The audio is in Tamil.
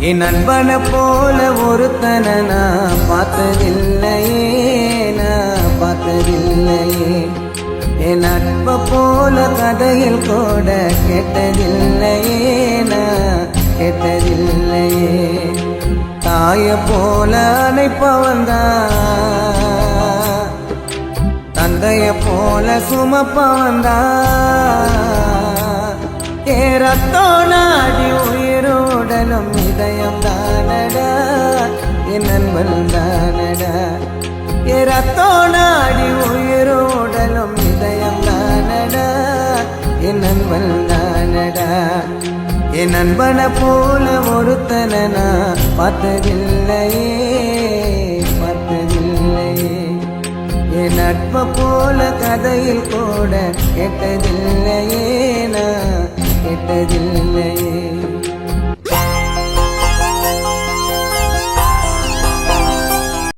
என் நண்பனை போல ஒருத்தனை நான் பார்த்ததில்லையே நான் பார்த்ததில்லையே. என் நட்பை போல கதையில் கூட கேட்டதில்லையே நான் கேட்டதில்லையே. தாய போல அணைப்பவன்தான் தந்தைய போல சுமப்பவன்தான் ஏ ரத்தோனா தானட. ஏ ரத்தோனாடி உயிரோடலும் இதயம் தானட. என் நண்பன் தானடா. என் நண்பனை போல ஒருத்தனை நான் பார்த்ததில்லையே பார்த்ததில்லையே. என் நட்பை போல கதையில் கூட கெட்டதில்லையே நான் கெட்டதில்லையே.